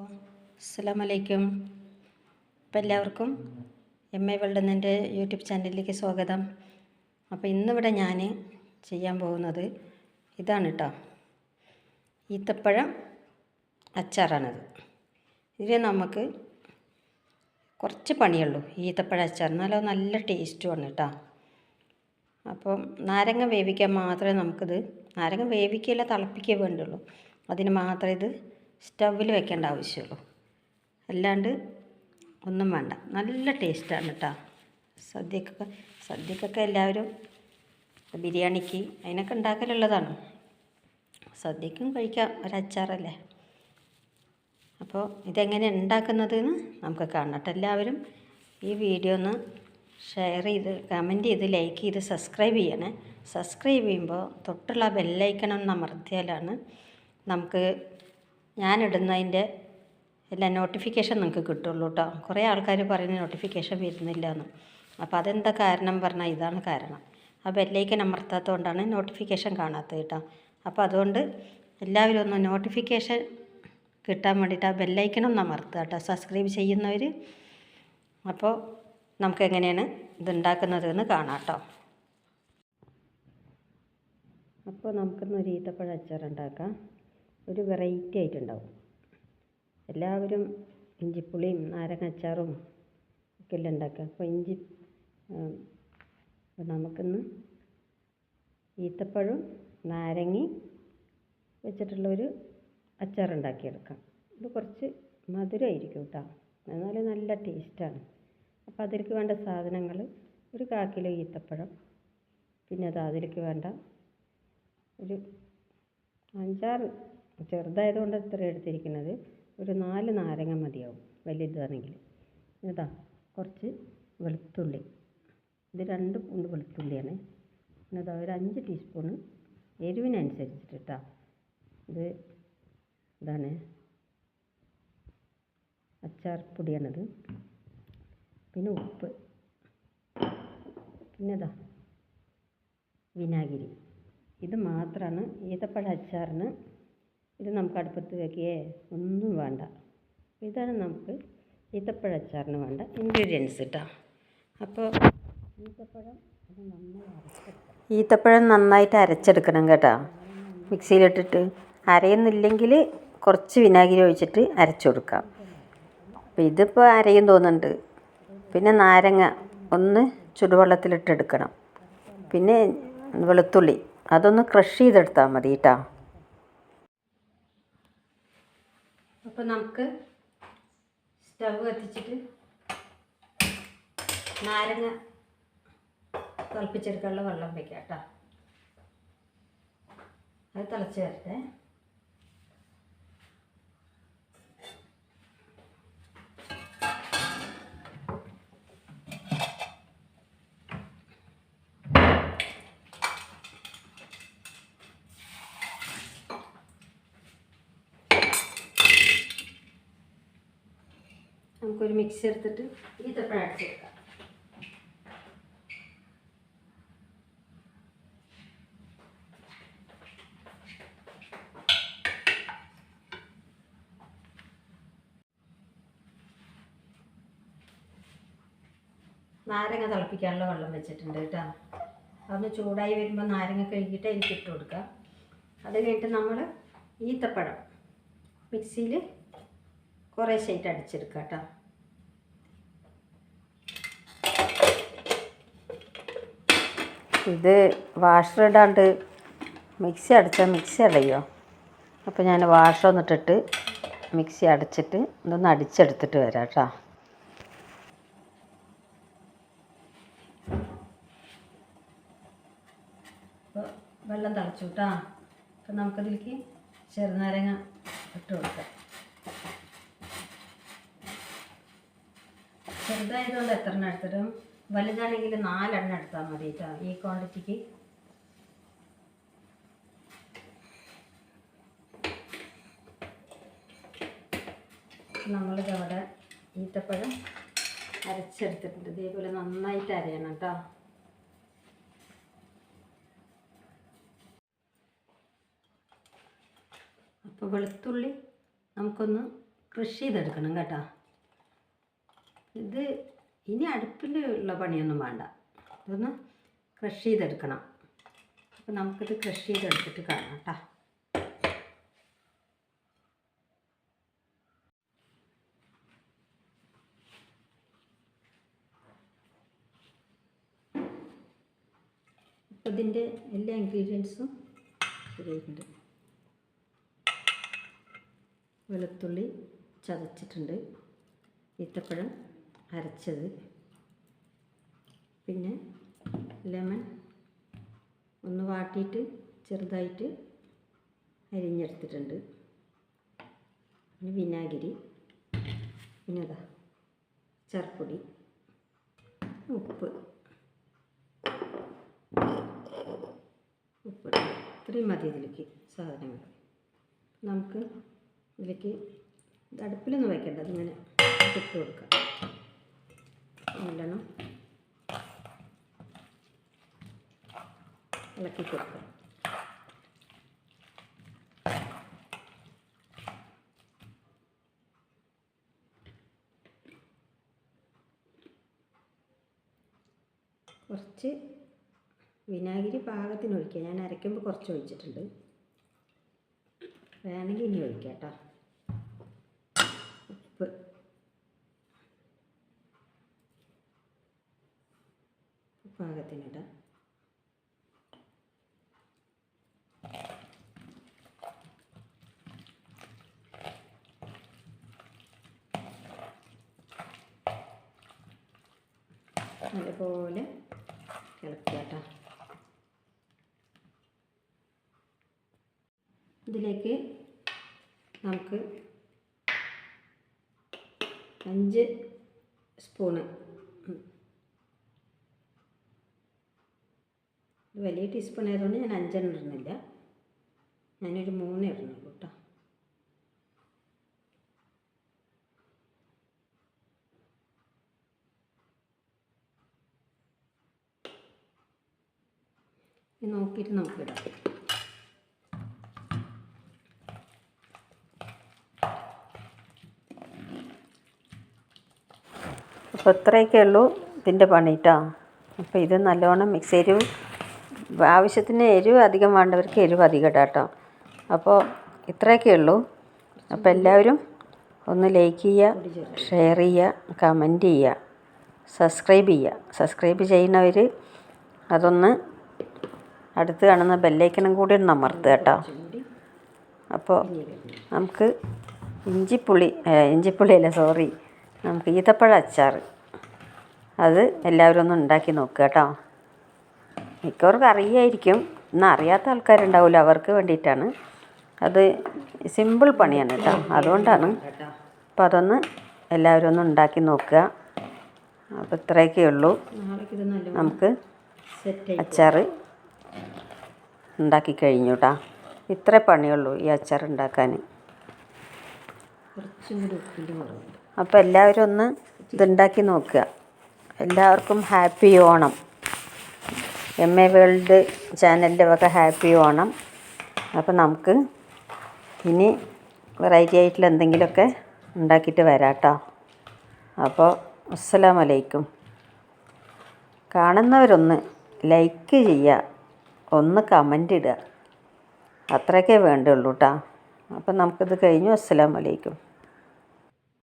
അസ്സലാമലൈക്കും അപ്പം എല്ലാവർക്കും എം എ വേൾഡ് എന്റെ യൂട്യൂബ് ചാനലിലേക്ക് സ്വാഗതം. അപ്പോൾ ഇന്നിവിടെ ഞാൻ ചെയ്യാൻ പോകുന്നത് ഇതാണ് കേട്ടോ. ഈത്തപ്പഴം അച്ചാറാണിത്. ഇത് നമുക്ക് കുറച്ച് പണിയുള്ളൂ ഈത്തപ്പഴം അച്ചാർ. എന്നാലും നല്ല ടേസ്റ്റുമാണ് കേട്ടോ. അപ്പം നാരങ്ങ വേവിക്കാൻ മാത്രമേ നമുക്കിത് നാരങ്ങ വേവിക്കുകയല്ല തിളപ്പിക്കുകയേ വേണ്ടുള്ളൂ. അതിന് മാത്രമേ ഇത് സ്റ്റൗവിൽ വെക്കേണ്ട ആവശ്യമുള്ളൂ. അല്ലാണ്ട് ഒന്നും വേണ്ട. നല്ല ടേസ്റ്റാണ് കേട്ടോ. സദ്യക്കൊക്കെ സദ്യക്കൊക്കെ എല്ലാവരും ബിരിയാണിക്ക് അതിനൊക്കെ ഉണ്ടാക്കലുള്ളതാണ്. സദ്യക്കും കഴിക്കാം ഒരച്ചാറല്ലേ? അപ്പോൾ ഇതെങ്ങനെ ഉണ്ടാക്കുന്നതെന്ന് നമുക്ക് കാണട്ടെ എല്ലാവരും ഈ വീഡിയോ ഒന്ന് ഷെയർ ചെയ്ത് കമന്റ് ചെയ്ത് ലൈക്ക് ചെയ്ത് സബ്സ്ക്രൈബ് ചെയ്യണേ. സബ്സ്ക്രൈബ് ചെയ്യുമ്പോൾ തൊട്ടുള്ള ബെല്ലൈക്കണം അമർത്തിയാലാണ് നമുക്ക് ഞാനിടുന്നതിന്റെ എല്ലാ നോട്ടിഫിക്കേഷൻ നിങ്ങൾക്ക് കിട്ടുള്ളൂ കേട്ടോ കുറേ ആൾക്കാർ പറയുന്ന നോട്ടിഫിക്കേഷൻ വരുന്നില്ല എന്ന് അപ്പോൾ അതെന്താ കാരണം പറഞ്ഞാൽ ഇതാണ് കാരണം. ആ ബെല്ലൈക്കൻ അമർത്താത്തതുകൊണ്ടാണ് നോട്ടിഫിക്കേഷൻ കാണാത്തത് കേട്ടോ അപ്പോൾ അതുകൊണ്ട് എല്ലാവരും ഒന്ന് നോട്ടിഫിക്കേഷൻ കിട്ടാൻ വേണ്ടിയിട്ട് ആ ബെല്ലൈക്കൺ ഒന്ന് അമർത്തുക കേട്ടോ സബ്സ്ക്രൈബ് ചെയ്യുന്നവർ അപ്പോൾ നമുക്ക് എങ്ങനെയാണ് ഇതുണ്ടാക്കുന്നത് എന്ന് കാണാം കേട്ടോ അപ്പോൾ നമുക്കിന്ന് ഒരു ഈത്തപ്പഴ അച്ചാർ ഉണ്ടാക്കാം ഒരു വെറൈറ്റി ആയിട്ടുണ്ടാവും. എല്ലാവരും ഇഞ്ചിപ്പുളിയും നാരങ്ങ അച്ചാറും ഒക്കെ അല്ലേ ഉണ്ടാക്കുക. അപ്പോൾ ഇഞ്ചി നമുക്കിന്ന് ഈത്തപ്പഴവും നാരങ്ങയും വെച്ചിട്ടുള്ളൊരു അച്ചാർ ഉണ്ടാക്കിയെടുക്കാം. ഇത് കുറച്ച് മധുരമായിരിക്കും കേട്ടോ എന്നാലും നല്ല ടേസ്റ്റാണ് അപ്പോൾ അതിലേക്ക് വേണ്ട സാധനങ്ങൾ ഒരു കാ കിലോ ഈത്തപ്പഴം പിന്നെ അത് അതിലേക്ക് വേണ്ട ഒരു അഞ്ചാറ് ചെറുതായതുകൊണ്ട് ഇത്ര എടുത്തിരിക്കുന്നത്. ഒരു നാല് നാരങ്ങ മതിയാവും. വലിയതാണെങ്കിൽ. ഇതാ കുറച്ച് വെളുത്തുള്ളി. ഇത് രണ്ട് പൂണ്ട് വെളുത്തുള്ളിയാണ്. പിന്നെ ഇതാ ഒരു അഞ്ച് ടീസ്പൂണ് എരിവിനനുസരിച്ചിട്ട് കേട്ടോ ഇത് ഇതാണ്. അച്ചാർ പൊടിയാണിത്. പിന്നെ ഉപ്പ്. പിന്നെ ഇതാ വിനാഗിരി. ഇത് മാത്രമാണ് ഈത്തപ്പഴ അച്ചാറിന് ഇത് നമുക്ക് അടുപ്പത്ത് വയ്ക്കുകയെ ഒന്നും വേണ്ട. ഇതാണ് നമുക്ക് ഈത്തപ്പഴ അച്ചാറിന് വേണ്ട ഇൻഗ്രീഡിയൻസ് കേട്ടോ അപ്പോൾ ഈത്തപ്പഴം ഈത്തപ്പഴം നന്നായിട്ട് അരച്ചെടുക്കണം കേട്ടോ. മിക്സിയിലിട്ടിട്ട് അരയുന്നില്ലെങ്കിൽ കുറച്ച് വിനാഗിരി ഒഴിച്ചിട്ട് അരച്ചു കൊടുക്കാം അപ്പോൾ ഇതിപ്പോൾ അരയും തോന്നുന്നുണ്ട്. പിന്നെ നാരങ്ങ ഒന്ന് ചുടുവെള്ളത്തിലിട്ടെടുക്കണം. പിന്നെ വെളുത്തുള്ളി അതൊന്ന് ക്രഷ് ചെയ്തെടുത്താൽ മതി കേട്ടോ അപ്പോൾ നമുക്ക് സ്റ്റവ് കത്തിച്ചിട്ട് നാരങ്ങ തിളപ്പിച്ചെടുക്കാനുള്ള വെള്ളം വയ്ക്കാം കേട്ടോ. അത് തിളച്ച് വരട്ടെ. നമുക്കൊരു മിക്സ് എടുത്തിട്ട് ഈത്തപ്പഴം അടിച്ചെടുക്കാം നാരങ്ങ തിളപ്പിക്കാനുള്ള വെള്ളം വെച്ചിട്ടുണ്ട് കേട്ടോ. അതൊന്ന് ചൂടായി വരുമ്പോൾ നാരങ്ങ കഴുകിയിട്ട് അതിലേക്ക് ഇട്ട് കൊടുക്കുക അത് കഴിഞ്ഞിട്ട് നമ്മൾ ഈത്തപ്പഴം മിക്സിയിൽ കുറേശ്ശായിട്ട് അടിച്ചെടുക്കുക കേട്ടോ. ഇത് വാഷർ ഇടാണ്ട് മിക്സി അടച്ചാൽ മിക്സി അടയോ? അപ്പോൾ ഞാൻ വാഷർ ഒന്നിട്ടിട്ട് മിക്സി അടച്ചിട്ട് ഇതൊന്ന് അടിച്ചെടുത്തിട്ട് വരാം കേട്ടോ വെള്ളം തിളച്ചു കേട്ടോ അപ്പം നമുക്കതിലേക്ക് ചെറുനാരങ്ങ ഇട്ട് കൊടുക്കാം. ചെറുതായതുകൊണ്ട് എത്ര എണ്ണം എടുത്തിട്ടും വലുതാണെങ്കിൽ നാലെണ്ണം എടുത്താൽ മതി കേട്ടോ ഈ ക്വാണ്ടിറ്റിക്ക് നമ്മളിതവിടെ ഈത്തപ്പഴം അരച്ചെടുത്തിട്ടുണ്ട്. ഇതേപോലെ നന്നായിട്ട് അരയണം കേട്ടോ. അപ്പോൾ വെളുത്തുള്ളി നമുക്കൊന്ന് ക്രഷ് ചെയ്തെടുക്കണം കേട്ടോ. ഇത് ഇനി അടുപ്പിൽ ഉള്ള പണിയൊന്നും വേണ്ട. ഇതൊന്ന് ക്രഷ് ചെയ്തെടുക്കണം. അപ്പോൾ നമുക്കിത് ക്രഷ് ചെയ്തെടുത്തിട്ട് കാണാം കേട്ടോ അപ്പോൾ ഇതിന്റെ എല്ലാ ഇൻഗ്രീഡിയൻസും ശരിയായിട്ടുണ്ട്. വെളുത്തുള്ളി ചതച്ചിട്ടുണ്ട്. ഈത്തപ്പഴം അരച്ചത്. പിന്നെ ലെമൺ ഒന്ന് വാട്ടിയിട്ട് ചെറുതായിട്ട് അരിഞ്ഞെടുത്തിട്ടുണ്ട്. പിന്നെ വിനാഗിരി. പിന്നെ അതാ ചർപ്പൊടി ഉപ്പ്. ഉപ്പ് ഇത്രയും മതി ഇതിലേക്ക് സാധനങ്ങൾ. നമുക്ക് ഇതിലേക്ക് ഇത് അടുപ്പിലൊന്നും വയ്ക്കണ്ട അതിങ്ങനെ ഇട്ട് കൊടുക്കാം. നല്ലോണം ഇളക്കി കൊടുക്കാം. കുറച്ച് വിനാഗിരി പാകത്തിന് ഒഴിക്കുക ഞാൻ അരയ്ക്കുമ്പോൾ കുറച്ച് ഒഴിച്ചിട്ടുണ്ട്. വേണമെങ്കിൽ ഇനി ഒഴിക്കാം കേട്ടോ ഉപ്പ് പാകത്തിനിടാം അതുപോലെ ഇളക്കുക കേട്ടോ ഇതിലേക്ക് നമുക്ക് അഞ്ച് സ്പൂണ് വലിയ ടീസ്പൂൺ ആയതുകൊണ്ട് ഞാൻ അഞ്ചെണ്ണം ഇടുന്നില്ല. ഞാനൊരു മൂന്ന് ഇടുന്നുള്ളൂ കേട്ടോ ഇത് നോക്കിയിട്ട് നമുക്കിടാം അപ്പോൾ ഇത്രയൊക്കെ ഉള്ളൂ ഇതിന്റെ പണി കേട്ടോ. അപ്പോൾ ഇത് നല്ലോണം മിക്സ് എരിവ് ആവശ്യത്തിന് എരിവ് അധികം വേണ്ടവർക്ക് എരിവ് അധികം ഇടാം കേട്ടോ. അപ്പോൾ ഇത്രയൊക്കെ ഉള്ളൂ. അപ്പോൾ എല്ലാവരും ഒന്ന് ലൈക്ക് ചെയ്യുക ഷെയർ ചെയ്യുക കമന്റ് ചെയ്യുക സബ്സ്ക്രൈബ് ചെയ്യുക. സബ്സ്ക്രൈബ് ചെയ്യുന്നവർ അതൊന്ന് അടുത്ത് കാണുന്ന ബെല്ലൈക്കണം കൂടി ഒന്ന് അമർത്തുക കേട്ടോ. അപ്പോൾ നമുക്ക് ഇഞ്ചിപ്പുളി ഇഞ്ചിപ്പുളി അല്ല സോറി. നമുക്ക് ഈത്തപ്പഴ അച്ചാർ. അത് എല്ലാവരും ഒന്ന് ഉണ്ടാക്കി നോക്കുക കേട്ടോ. മിക്കവർക്കും അറിയായിരിക്കും. എന്നാൽ അറിയാത്ത ആൾക്കാരുണ്ടാവില്ല അവർക്ക് വേണ്ടിയിട്ടാണ്. അത് സിമ്പിൾ പണിയാണ് കേട്ടോ. അതുകൊണ്ടാണ് അപ്പോൾ അതൊന്ന് എല്ലാവരും ഒന്ന് ഉണ്ടാക്കി നോക്കുക. അപ്പോൾ ഇത്രയൊക്കെ ഉള്ളൂ. നമുക്ക് അച്ചാർ ഉണ്ടാക്കി കഴിഞ്ഞു കേട്ടോ ഇത്ര പണിയുള്ളൂ ഈ അച്ചാർ ഉണ്ടാക്കാൻ. അപ്പോൾ എല്ലാവരും ഒന്ന് ഇതുണ്ടാക്കി നോക്കുക. എല്ലാവർക്കും happy Onam. M A world ചാനലിന്റെ വക ഹാപ്പി ഓണം. അപ്പോൾ നമുക്ക് ഇനി വെറൈറ്റി ആയിട്ടുള്ള എന്തെങ്കിലുമൊക്കെ ഉണ്ടാക്കിയിട്ട് വരാം കേട്ടോ അപ്പോൾ അസ്സലാമലൈക്കും. കാണുന്നവരൊന്ന് ലൈക്ക് ചെയ്യുക. ഒന്ന് കമന്റ് ഇടുക. അത്രയൊക്കെ വേണ്ടുള്ളൂ കേട്ടോ അപ്പം നമുക്കിത് കഴിഞ്ഞു. അസ്സലാമലൈക്കും